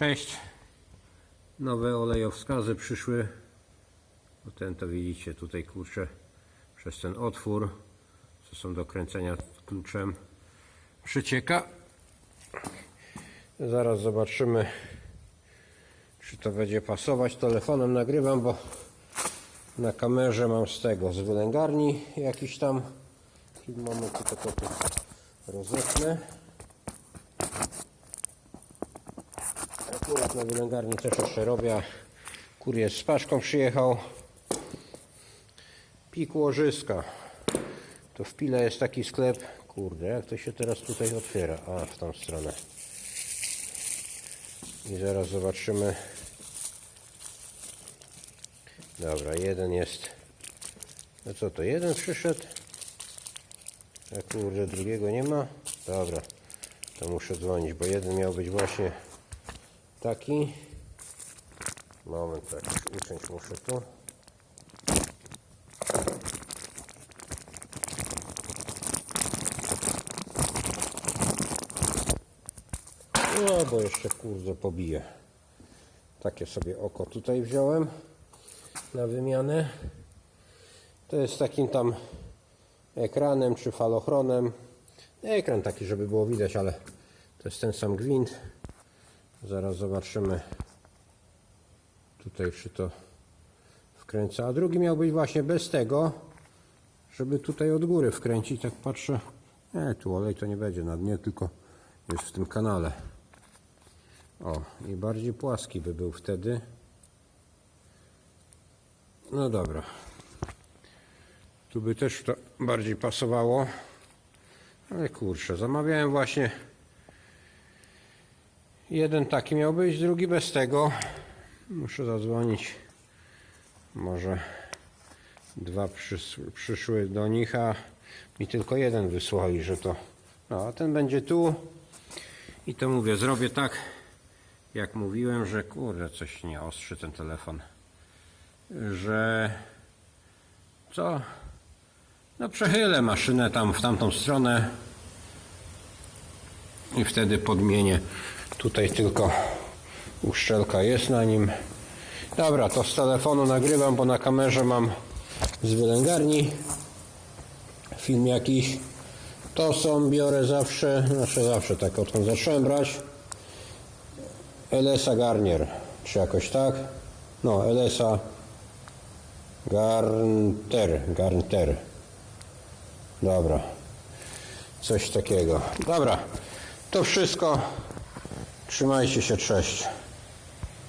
Cześć. Nowe olejowskazy przyszły. No ten to widzicie tutaj kurczę przez ten otwór, co są do kręcenia kluczem, przycieka. Zaraz zobaczymy, czy to będzie pasować. Telefonem nagrywam, bo na kamerze mam z tego, z wylęgarni jakiś tam filmometr, tylko tu rozetnę. Akurat na wylęgarni też jeszcze robię. Kurier z paszką przyjechał. Pik łożyska. To w Pile jest taki sklep. Kurde, jak to się teraz tutaj otwiera? A, w tą stronę. I zaraz zobaczymy. Dobra, jeden jest. No co to, jeden przyszedł? A kurde, drugiego nie ma? Dobra, to muszę dzwonić, bo jeden miał być właśnie taki. Moment, tak, uciąć muszę tu. No, bo jeszcze kurde pobije. Takie sobie oko tutaj wziąłem na wymianę. To jest takim tam ekranem czy falochronem. Ekran taki, żeby było widać, ale to jest ten sam gwint. Zaraz zobaczymy tutaj, czy to wkręca. A drugi miał być właśnie bez tego, żeby tutaj od góry wkręcić. Tak patrzę. Nie, tu olej to nie będzie na dnie, tylko jest w tym kanale. O, i bardziej płaski by był wtedy. No dobra. Tu by też to bardziej pasowało. Ale kurczę, zamawiałem właśnie Jeden taki miał być, drugi bez tego. Muszę zadzwonić. Może dwa przys przyszły do nich, a mi tylko jeden wysłali, że to. No, a ten będzie tu. I to mówię, zrobię tak, jak mówiłem, że kurde, coś nie ostrzy ten telefon. Że co? No przechylę maszynę tam w tamtą stronę i wtedy podmienię. Tutaj tylko uszczelka jest na nim. Dobra, to z telefonu nagrywam, bo na kamerze mam z wylęgarni film jakiś. To są, biorę zawsze, znaczy zawsze tak odkąd zacząłem brać. LSA Garnier, czy jakoś tak? No, LSA Garnter, Garnter. Dobra. Coś takiego. Dobra. To wszystko. Trzymajcie się, cześć.